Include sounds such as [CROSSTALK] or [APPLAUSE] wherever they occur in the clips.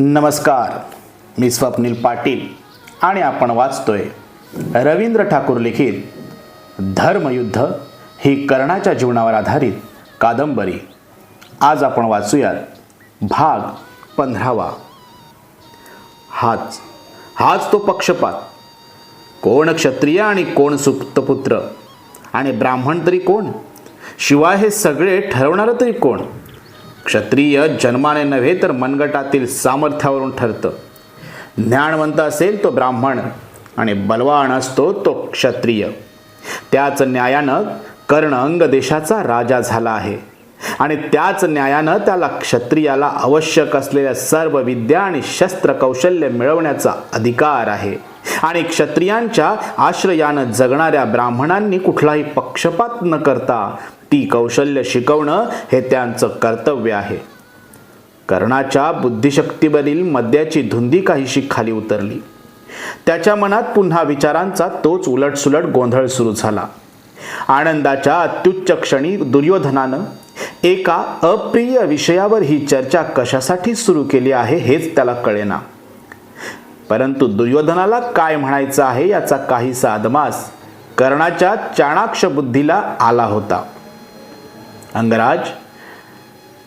नमस्कार. मी स्वप्नील पाटील आणि आपण वाचतोय रवींद्र ठाकूर लिखित धर्मयुद्ध ही कर्णाच्या जीवनावर आधारित कादंबरी. आज आपण वाचूयात भाग पंधरावा. हाच हाच तो पक्षपात. कोण क्षत्रिय आणि कोण सुप्तपुत्र आणि ब्राह्मण तरी कोण? शिवाय हे सगळे ठरवणारं तरी कोण? क्षत्रिय जन्माने नव्हे तर मनगटातील सामर्थ्यावरून ठरतं. ज्ञानवंत असेल तो ब्राह्मण आणि बलवान असतो तो क्षत्रिय. त्याच न्यायानं कर्ण अंग देशाचा राजा झाला आहे. आणि त्याच न्यायानं त्याला क्षत्रियाला आवश्यक असलेल्या सर्व विद्या आणि शस्त्र कौशल्य मिळवण्याचा अधिकार आहे. आणि क्षत्रियांच्या आश्रयानं जगणाऱ्या ब्राह्मणांनी कुठलाही पक्षपात न करता ती कौशल्य शिकवणं हे त्यांचं कर्तव्य आहे. कर्णाच्या बुद्धिशक्तीवरील मद्याची धुंदी काहीशी खाली उतरली. त्याच्या मनात पुन्हा विचारांचा तोच उलटसुलट गोंधळ सुरू झाला. आनंदाच्या अत्युच्च क्षणी दुर्योधनानं एका अप्रिय विषयावर ही चर्चा कशासाठी सुरू केली आहे हेच त्याला कळेना. परंतु दुर्योधनाला काय म्हणायचं आहे याचा काहीसा अदमास कर्णाच्या चाणाक्ष बुद्धीला आला होता. अंगराज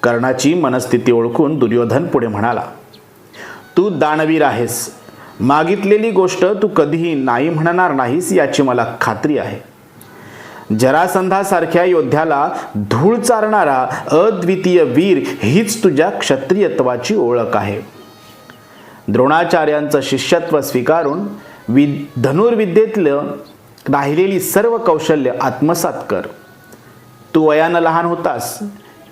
कर्णाची मनस्थिती ओळखून दुर्योधन पुढे म्हणाला तू दानवीर आहेस. मागितलेली गोष्ट तू कधीही नाही म्हणणार नाहीस याची मला खात्री आहे. जरासंधासारख्या योद्ध्याला धूळ चारणारा अद्वितीय वीर हीच तुझ्या क्षत्रियत्वाची ओळख आहे. द्रोणाचार्यांचं शिष्यत्व स्वीकारून वि धनुर्विद्येतलं राहिलेली सर्व कौशल्य आत्मसात कर. तू वयानं लहान होतास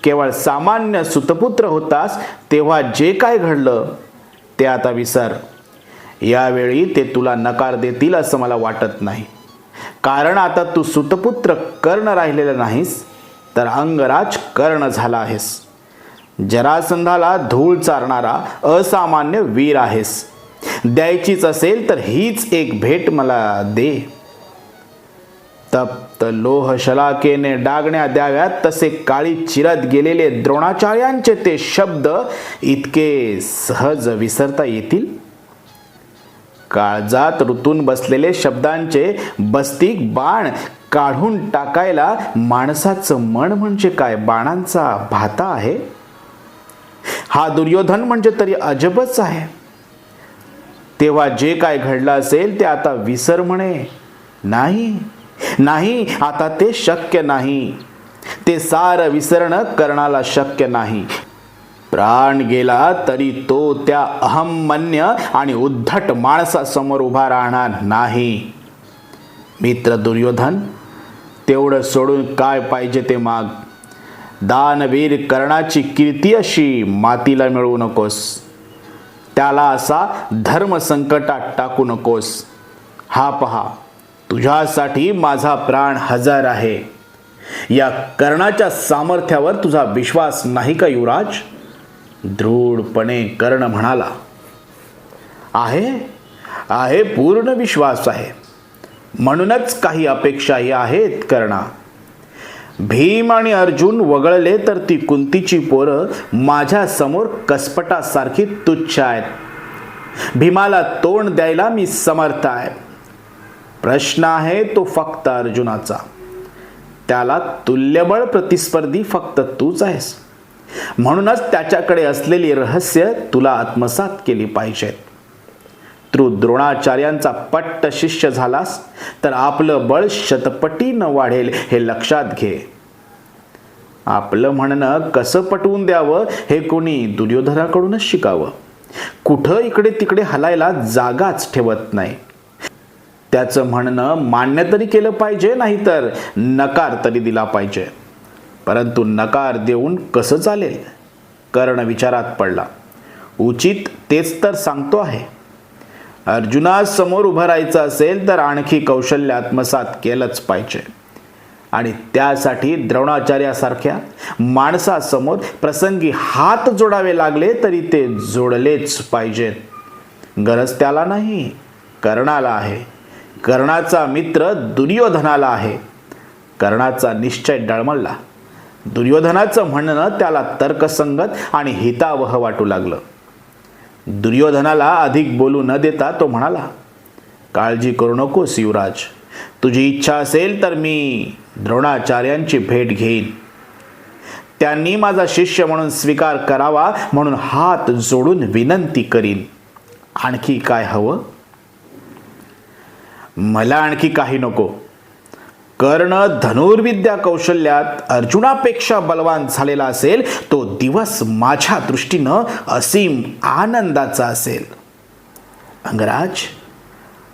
केवळ सामान्य सुतपुत्र होतास तेव्हा जे काय घडलं ते आता विसर. यावेळी ते तुला नकार देतील असं मला वाटत नाही. कारण आता तू सुतपुत्र कर्ण राहिलेला नाहीस तर अंगराज कर्ण झाला आहेस. जरासंधाला धूळ चारणारा असामान्य वीर आहेस. द्यायचीच असेल तर हीच एक भेट मला दे. तर लोह शलाकेने डागण्या द्याव्यात तसे काळी चिरत गेलेले द्रोणाचार्यांचे ते शब्द इतके सहज विसरता येतील? काळजात ऋतून बसलेले शब्दांचे बस्तिक बाण काढून टाकायला माणसाचं मन म्हणजे काय? बाणांचा भाता आहे? हा दुर्योधन म्हणजे तरी अजबच आहे. तेव्हा जे काय घडलं असेल ते आता विसर म्हणे नाही. नाही आता ते शक्य नाही. ते सार विसरणं करणाला शक्य नाही. प्राण गेला तरी तो त्या अहमन्य आणि उद्धट माणसासमोर उभा राहणार नाही. मित्र दुर्योधन तेवढं सोडून काय पाहिजे ते माग. दानवीर कर्णाची कीर्ती अशी मातीला मिळवू नकोस. त्याला असा धर्म संकटात टाकू नकोस. हा पहा तुझ्यासाठी माझा प्राण हजर आहे. या कर्णाच्या सामर्थ्यावर तुझा विश्वास नाही का युवराज? दृढपणे कर्ण म्हणाला आहे आहे पूर्ण विश्वास आहे. म्हणूनच काही अपेक्षाही आहेत कर्णा. भीम आणि अर्जुन वगळले तर ती कुंतीची पोरं माझ्यासमोर कसपटासारखी तुच्छ आहेत. भीमाला तोंड द्यायला मी समर्थ आहे. प्रश्न आहे तो फक्त अर्जुनाचा. त्याला तुल्यबळ प्रतिस्पर्धी फक्त तूच आहेस. म्हणूनच त्याच्याकडे असलेली रहस्य तुला आत्मसात केली पाहिजेत. तू द्रोणाचार्यांचा पट्ट शिष्य झालास तर आपलं बळ शतपटीनं वाढेल हे लक्षात घे. आपलं म्हणणं कसं पटवून द्यावं हे कोणी दुर्योधनाकडूनच शिकावं. कुठं इकडे तिकडे हलायला जागाच ठेवत नाही. त्याचं म्हणणं मान्य तरी केलं पाहिजे नाहीतर नकार तरी दिला पाहिजे. परंतु नकार देऊन कसं चालेल? कर्ण विचारात पडला. उचित तेच तर सांगतो आहे. अर्जुनासमोर उभं राहायचं असेल तर आणखी कौशल्य आत्मसात केलंच पाहिजे. आणि त्यासाठी द्रोणाचार्यासारख्या माणसासमोर प्रसंगी हात जोडावे लागले तरी ते जोडलेच पाहिजेत. गरज त्याला नाही कर्णाला आहे. कर्णाचा मित्र दुर्योधनाला आहे. कर्णाचा निश्चय डळमळला. दुर्योधनाचं म्हणणं त्याला तर्कसंगत आणि हितावह वाटू लागलं. दुर्योधनाला अधिक बोलू न देता तो म्हणाला काळजी करू नकोस युवराज. तुझी इच्छा असेल तर मी द्रोणाचार्यांची भेट घेईन. त्यांनी माझा शिष्य म्हणून स्वीकार करावा म्हणून हात जोडून विनंती करीन. आणखी काय हवं? मला आणखी काही नको. कर्ण धनुर्विद्या कौशल्यात अर्जुनापेक्षा बलवान झालेला असेल तो दिवस माझ्या दृष्टीनं असीम आनंदाचा असेल. अंगराज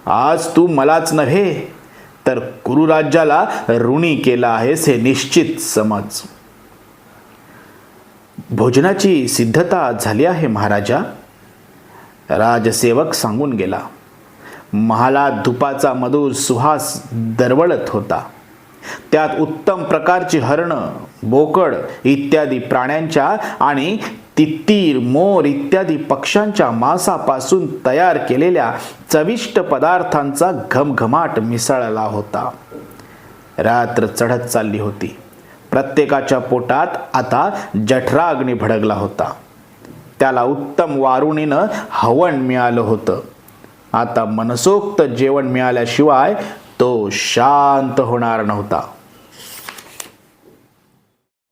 आज तू मलाच नव्हे तर कुरुराज्याला ऋणी केला आहेस हे निश्चित समज. भोजनाची सिद्धता झाली आहे महाराजा. राजसेवक सांगून गेला. महाला धुपाचा मधुर सुहास दरवळत होता. त्यात उत्तम प्रकारची हरणं बोकड इत्यादी प्राण्यांच्या आणि तित्तीर मोर इत्यादी पक्ष्यांच्या मांसापासून तयार केलेल्या चविष्ट पदार्थांचा घमघमाट मिसळला होता. रात्र चढत चालली होती. प्रत्येकाच्या पोटात आता जठराग्नी भडकला होता. त्याला उत्तम वारुणीनं हवण मिळालं होतं. आता मनसोक्त जेवण मिळाल्याशिवाय तो शांत होणार नव्हता.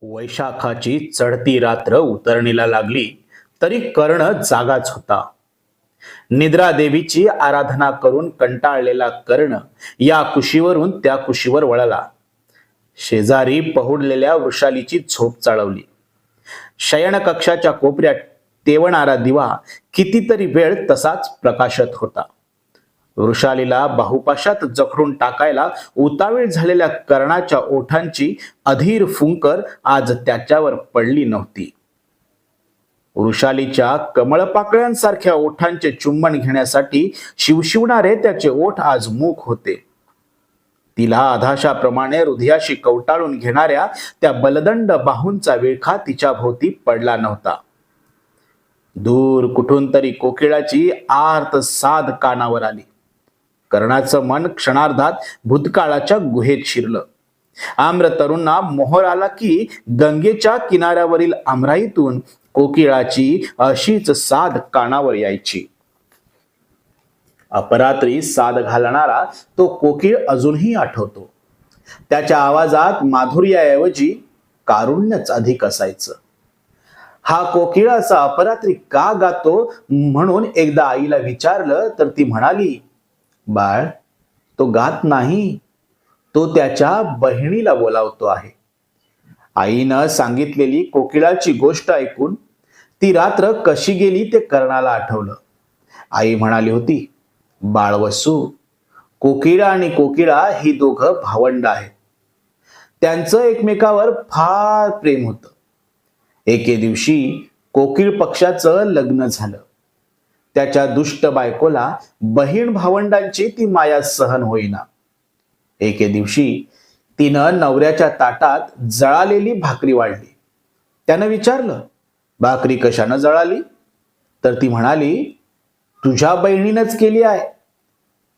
वैशाखाची चढती रात्र उतरणीला लागली तरी कर्ण जागाच होता. निद्रा देवीची आराधना करून कंटाळलेला कर्ण या कुशीवरून त्या कुशीवर वळला. शेजारी पहुडलेल्या वृषालीची झोप चाळवली. शयन कक्षाच्या कोपऱ्यात तेवणारा दिवा कितीतरी वेळ तसाच प्रकाशत होता. वृषालीला बाहुपाशात जखडून टाकायला उतावीळ झालेल्या कर्णाच्या ओठांची अधीर फुंकर आज त्याच्यावर पडली नव्हती. वृषालीच्या कमळपाकळ्यांसारख्या ओठांचे चुंबन घेण्यासाठी शिवशिवणारे त्याचे ओठ आज मूक होते. तिला आधाशाप्रमाणे हृदयाशी कवटाळून घेणाऱ्या त्या बलदंड बाहूंचा विळखा तिच्या भोवती पडला नव्हता. दूर कुठून तरी कोकिळाची आर्त साध कानावर आली. कर्णाचं मन क्षणार्धात भूतकाळाच्या गुहेत शिरलं. आम्र तरुणा मोहर आला की गंगेच्या किनाऱ्यावरील आमराईतून कोकिळाची अशीच साध कानावर यायची. अपरात्री साध घालणारा तो कोकिळ अजूनही आठवतो. त्याच्या आवाजात माधुर्याऐवजी कारुण्यच अधिक असायचं. हा कोकिळा असा अपरात्री का गातो? म्हणून एकदा आईला विचारलं तर ती म्हणाली बाळ तो गात नाही. तो त्याच्या बहिणीला बोलावतो आहे. आईनं सांगितलेली कोकिळाची गोष्ट ऐकून ती रात्र कशी गेली ते कर्णाला आठवलं. आई म्हणाली होती बाळवसू कोकिळा आणि कोकिळा ही दोघं भावंड आहेत. त्यांचं एकमेकावर फार प्रेम होतं. एके दिवशी कोकिळ पक्षाचं लग्न झालं. त्याच्या दुष्ट बायकोला बहीण भावंडांची ती माया सहन होईना. एके दिवशी तिनं नवऱ्याच्या ताटात जळालेली भाकरी वाढली. त्यानं विचारलं भाकरी कशानं जळाली? तर ती म्हणाली तुझ्या बहिणीनंच केली आहे.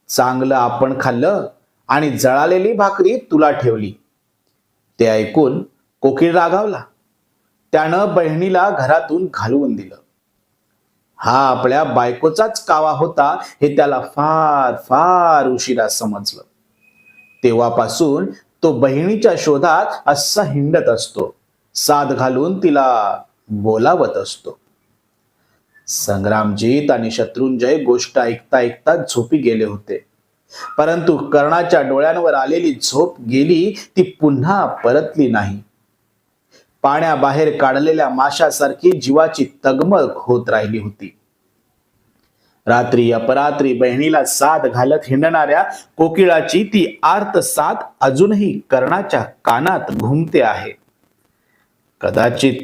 चांगलं आपण खाल्लं आणि जळालेली भाकरी तुला ठेवली. ते ऐकून कोकिळ रागावला. त्यानं बहिणीला घरातून घालवून दिलं. हा आपल्या बायकोचाच कावा होता हे त्याला फार फार उशिरा समजलं. तेव्हापासून तो बहिणीच्या शोधात असा हिंडत असतो. साथ घालून तिला बोलावत असतो. संग्रामजीत आणि शत्रुंजय गोष्ट ऐकता ऐकता झोपी गेले होते. परंतु कर्णाच्या डोळ्यांवर आलेली झोप गेली ती पुन्हा परतली नाही. पाण्याबाहेर काढलेल्या माशासारखी जीवाची तगमग होत राहिली होती. रात्री अपरात्री बहिणीला साथ घालत हिंडणाऱ्या कोकिळाची ती आर्त साथ अजूनही कर्णाच्या कानात घुमते आहे. कदाचित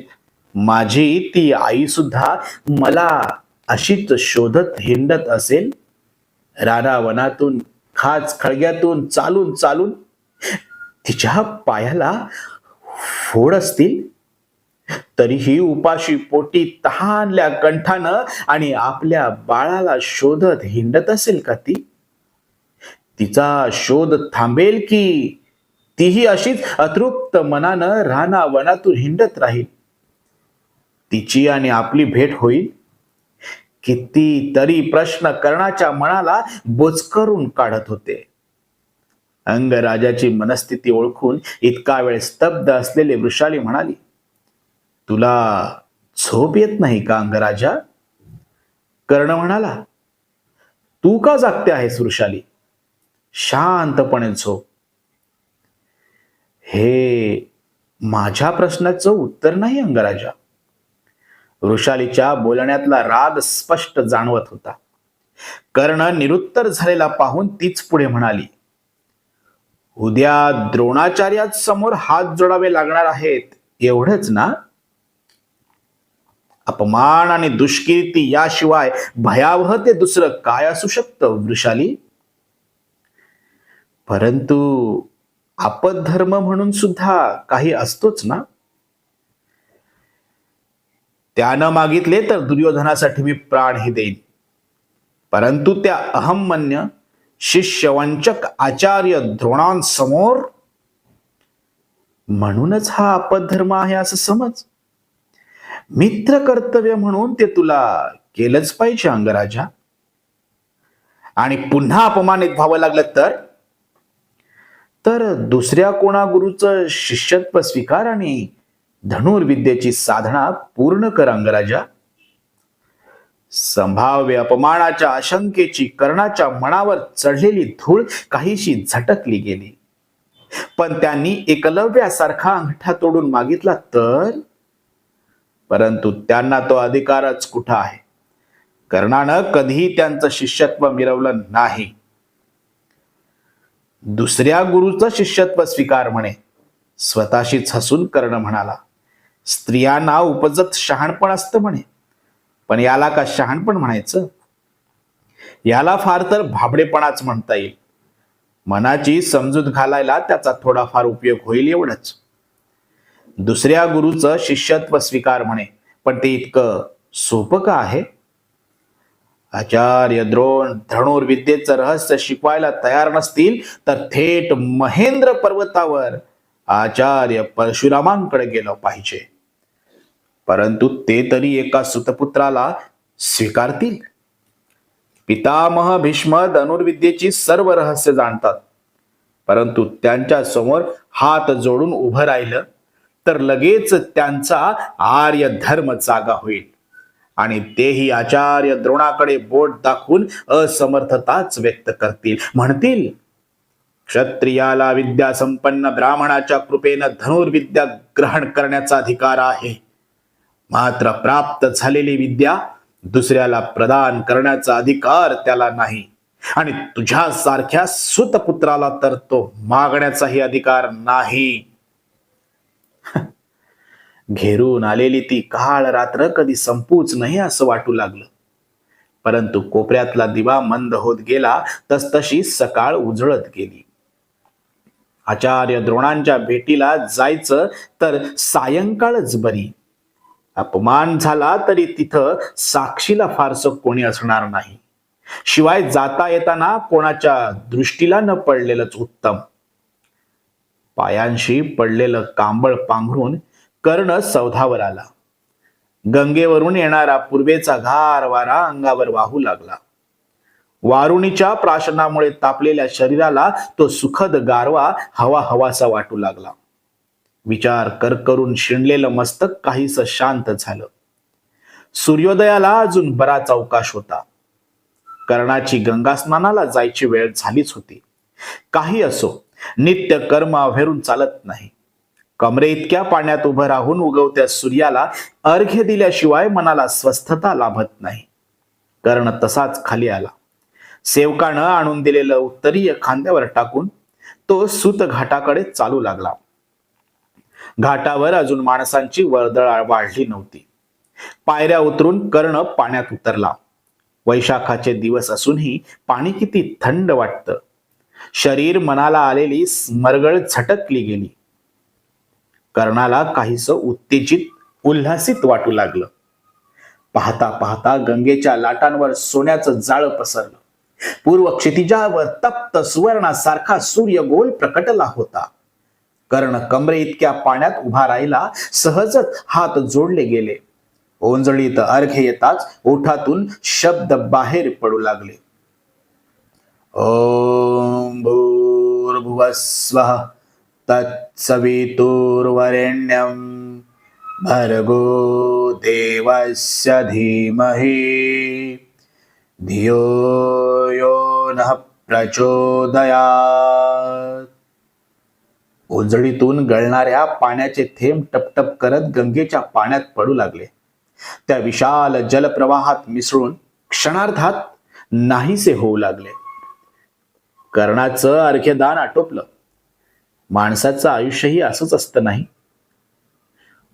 माझी ती आई सुद्धा मला अशीच शोधत हिंडत असेल? रानावनातून खाच खळग्यातून चालून चालून तिच्या पायाला फोड असतील? तरीही उपाशी पोटी तहानल्या कंठानं आणि आपल्या बाळाला शोधत हिंडत असेल का ती? तिचा शोध थांबेल की? तीही अशीच अतृप्त मनानं राणा वनातून हिंडत राहील. तिची आणि आपली भेट होईल. किती तरी प्रश्न कर्णाच्या मनाला बोचकरून काढत होते. अंगराजाची मनस्थिती ओळखून इतका वेळ स्तब्ध असलेली वृषाली म्हणाली तुला झोप येत नाही का अंगराजा? कर्ण म्हणाला तू का जागते आहेस वृषाली? शांतपणे झोप. हे माझ्या प्रश्नाचं उत्तर नाही अंगराजा. वृषालीच्या बोलण्यातला राग स्पष्ट जाणवत होता. कर्ण निरुत्तर झालेला पाहून तीच पुढे म्हणाली उद्या द्रोणाचार्या समोर हात जोडावे लागणार आहेत एवढंच ना? अपमान आणि दुष्कीर्ती याशिवाय भयावह ते दुसरं काय असू शकतं वृषाली? परंतु आपद्धर्म म्हणून सुद्धा काही असतोच ना? त्यानं मागितले तर दुर्योधनासाठी मी प्राणही देईन. परंतु त्या अहमन्य शिष्यवंचक आचार्य द्रोणांसमोर म्हणूनच हा अपधर्म आहे असं समज. मित्र कर्तव्य म्हणून ते तुला केलंच पाहिजे अंगराजा. आणि पुन्हा अपमानित व्हावं लागलं तर? तर दुसऱ्या कोणा गुरुचं शिष्यत्व स्वीकार आणि धनुर्विद्येची साधना पूर्ण कर अंगराजा. संभाव्य अपमानाच्या आशंकेची कर्णाच्या मनावर चढलेली धूळ काहीशी झटकली गेली. पण त्यांनी एकलव्यासारखा अंगठा तोडून मागितला तर? परंतु त्यांना तो अधिकारच कुठं आहे? कर्णानं कधीही त्यांचं शिष्यत्व मिरवलं नाही. दुसऱ्या गुरुचं शिष्यत्व स्वीकार म्हणे. स्वतःशीच हसून कर्ण म्हणाला स्त्रियांना उपजत शहाणपण असतं म्हणे. पण याला का शहाणपण म्हणायचं? याला फार तर भाबडेपणाच म्हणता येईल. मनाची समजूत घालायला त्याचा थोडाफार उपयोग होईल एवढंच. दुसऱ्या गुरुचं शिष्यत्व स्वीकार म्हणे. पण ते इतकं सोपं का आहे? आचार्य द्रोण धनुर्विद्येचं रहस्य शिकवायला तयार नसतील तर थेट महेंद्र पर्वतावर आचार्य परशुरामांकडे गेलं पाहिजे. परंतु ते तरी एका सुतपुत्राला स्वीकारतील? पितामह भीष्म धनुर्विद्येची सर्व रहस्य जाणतात. परंतु त्यांच्यासमोर हात जोडून उभं राहिलं तर लगेच त्यांचा आर्य धर्म जागा होईल. आणि तेही आचार्य द्रोणाकडे बोट दाखवून असमर्थताच व्यक्त करतील. म्हणतील क्षत्रियाला विद्या संपन्न ब्राह्मणाच्या कृपेनं धनुर्विद्या ग्रहण करण्याचा अधिकार आहे. मात्र प्राप्त झालेली विद्या दुसऱ्याला प्रदान करण्याचा अधिकार त्याला नाही. आणि तुझ्यासारख्या सुतपुत्राला तर तो मागण्याचाही अधिकार नाही. [LAUGHS] घेरून आलेली ती काळ रात्र कधी संपूच नाही असं वाटू लागलं. परंतु कोपऱ्यातला दिवा मंद होत गेला तस तशी सकाळ उजळत गेली. आचार्य द्रोणांच्या भेटीला जायचं तर सायंकाळच बरी. अपमान झाला तरी तिथं साक्षीला फारसं कोणी असणार नाही. शिवाय जाता येताना कोणाच्या दृष्टीला न पडलेलंच उत्तम. पायांशी पडलेलं कांबळ पांघरून कर्ण सौधावर आला. गंगेवरून येणारा पूर्वेचा घार वारा अंगावर वाहू लागला. वारुणीच्या प्राशनामुळे तापलेल्या शरीराला तो सुखद गारवा हवा हवासा वाटू लागला. विचार कर करून शिणलेलं मस्तक काहीस शांत झालं. सूर्योदयाला अजून बराच अवकाश होता. कर्णाची गंगास्नानाला जायची वेळ झालीच होती. काही असो नित्य कर्म अभेरून चालत नाही. कमरे इतक्या पाण्यात उभं राहून उगवत्या सूर्याला अर्घ्य दिल्याशिवाय मनाला स्वस्थता लाभत नाही. कर्ण तसाच खाली आला. सेवकानं आणून दिलेलं उत्तरीय खांद्यावर टाकून तो सुत घाटाकडे चालू लागला. घाटावर अजून माणसांची वर्दळ वाढली नव्हती. पायऱ्या उतरून कर्ण पाण्यात उतरला. वैशाखाचे दिवस असूनही पाणी किती थंड वाटतं. शरीर मनाला आलेली स्मरगळ झटकली गेली. कर्णाला काहीस उत्तेजित उल्हासित वाटू लागलं. पाहता पाहता गंगेच्या लाटांवर सोन्याचं जाळ पसरलं. पूर्व क्षितिजावर तप्त सुवर्णासारखा सूर्य गोल प्रकटला होता. कर्ण कमरे इतक्या पाण्यात उभा राहिला सहजच हात जोडले गेले. ओंजळीत अर्घ्य येताच ओठातून शब्द बाहेर पडू लागले. ओम भूर्भुवस्वः तत्सवितुर्वरेण्यं भर्गो देवस्य धीमहि। धियो यो नः प्रचोदयात्। उजळीतून गळणाऱ्या पाण्याचे थेंब टपटप करत गंगेच्या पाण्यात पडू लागले. त्या विशाल जलप्रवाहात मिसळून क्षणार्धात नाहीसे होऊ लागले. कर्णाचं अर्घ्यदान आटोपलं. माणसाचं आयुष्यही असंच असतं नाही.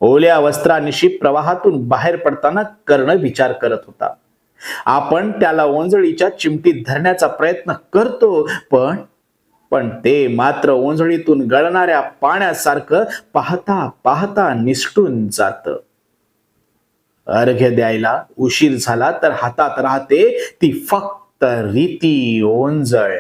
ओल्या वस्त्रानिशी प्रवाहातून बाहेर पडताना कर्ण विचार करत होता. आपण त्याला ओंजळीच्या चिमटीत धरण्याचा प्रयत्न करतो पण पण ते मात्र ओंजळीतून गळणाऱ्या पाण्यासारखं पाहता पाहता निसटून जात. अर्घ्य द्यायला उशीर झाला तर हातात राहते ती फक्त रीती ओंजळ.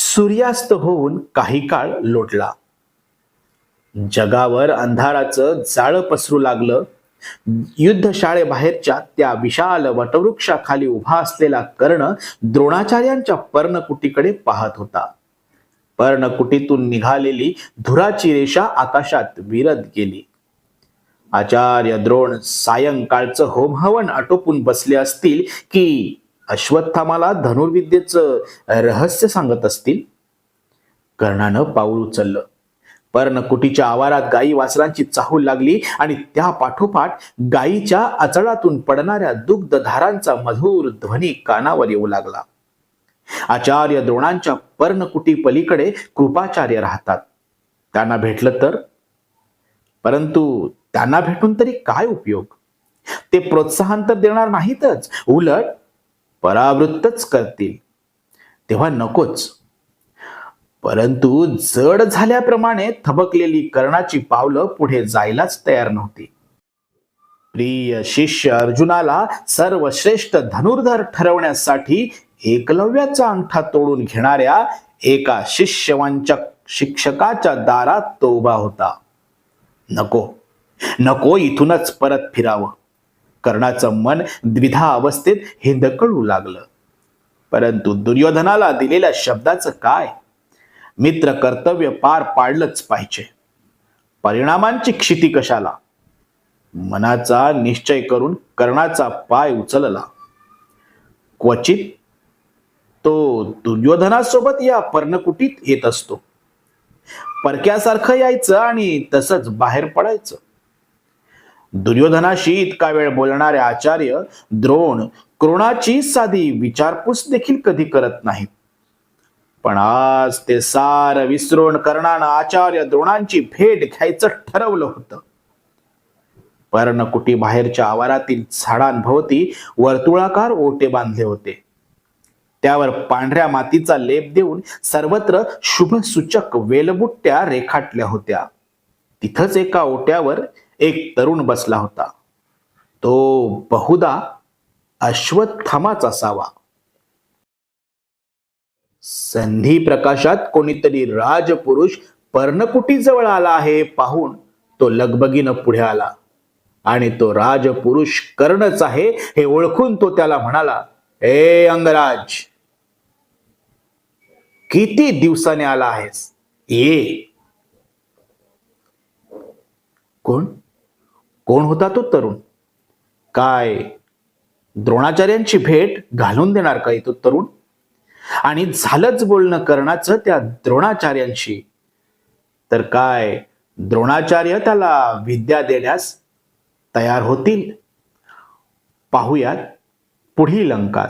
सूर्यास्त होऊन काही काळ लोटला. जगावर अंधाराचं जाळं पसरू लागलं. युद्धशाळेबाहेरच्या त्या विशाल वटवृक्षाखाली उभा असलेला कर्ण द्रोणाचार्यांच्या पर्णकुटीकडे पाहत होता. पर्णकुटीतून निघालेली धुराची रेषा आकाशात विरत गेली. आचार्य द्रोण सायंकाळचं होमहवन आटोपून बसले असतील की अश्वत्थामाला धनुर्विद्येचं रहस्य सांगत असतील? कर्णानं पाऊल उचललं. पर्णकुटीच्या आवारात गायी वासरांची चाहूल लागली आणि त्या पाठोपाठ गायीच्या अचळातून पडणाऱ्या दुग्धधारांचा मधुर ध्वनी कानावर येऊ लागला. आचार्य द्रोणांच्या पर्णकुटी पलीकडे कृपाचार्य राहतात. त्यांना भेटलं तर? परंतु त्यांना भेटून तरी काय उपयोग? ते प्रोत्साहन तर देणार नाहीतच. उलट परावृत्तच करतील. तेव्हा नकोच. परंतु जड झाल्याप्रमाणे थबकलेली कर्णाची पावलं पुढे जायलाच तयार नव्हती. प्रिय शिष्य अर्जुनाला सर्वश्रेष्ठ धनुर्धर ठरवण्यासाठी एकलव्याचा अंगठा तोडून घेणाऱ्या एका शिष्यवांच्या शिक्षकाच्या दारात तो उभा होता. नको नको इथूनच परत फिरावं. कर्णाचं मन द्विधा अवस्थेत हिंदकळू लागलं. परंतु दुर्योधनाला दिलेल्या शब्दाचं काय? मित्र कर्तव्य पार पाडलंच पाहिजे. परिणामांची क्षिती कशाला? मनाचा निश्चय करून कर्णाचा पाय उचलला. क्वचित तो दुर्योधनासोबत या पर्णकुटीत येत असतो. परक्यासारखं यायचं आणि तसंच बाहेर पडायचं. दुर्योधनाशी इतका वेळ बोलणारे आचार्य द्रोण क्रोणाची साधी विचारपूस देखील कधी करत नाहीत. पण आज ते सार विसरून कर्णानं आचार्य द्रोणांची भेट घ्यायचं ठरवलं होतं. पर्णकुटी बाहेरच्या आवारातील झाडांभोवती वर्तुळाकार ओटे बांधले होते. त्यावर पांढऱ्या मातीचा लेप देऊन सर्वत्र शुभसूचक वेलबुट्ट्या रेखाटल्या होत्या. तिथंच एका ओट्यावर एक तरुण बसला होता. तो बहुधा अश्वत्थामाच असावा. संधी प्रकाशात कोणीतरी राजपुरुष पर्णकुटी जवळ आला आहे पाहून तो लगबगीनं पुढे आला. आणि तो राजपुरुष कर्णच आहे हे ओळखून तो त्याला म्हणाला ए अंगराज किती दिवसाने आला आहेस? ये. कोण? कोण होता तो तरुण? काय? द्रोणाचार्यांची भेट घालून देणार काय तो तरुण? आणि झालंच बोलणं कर्णाचं त्या द्रोणाचार्यांशी. तर काय? द्रोणाचार्य त्याला विद्या देण्यास तयार होतील? पाहुयात पुढील अंकात.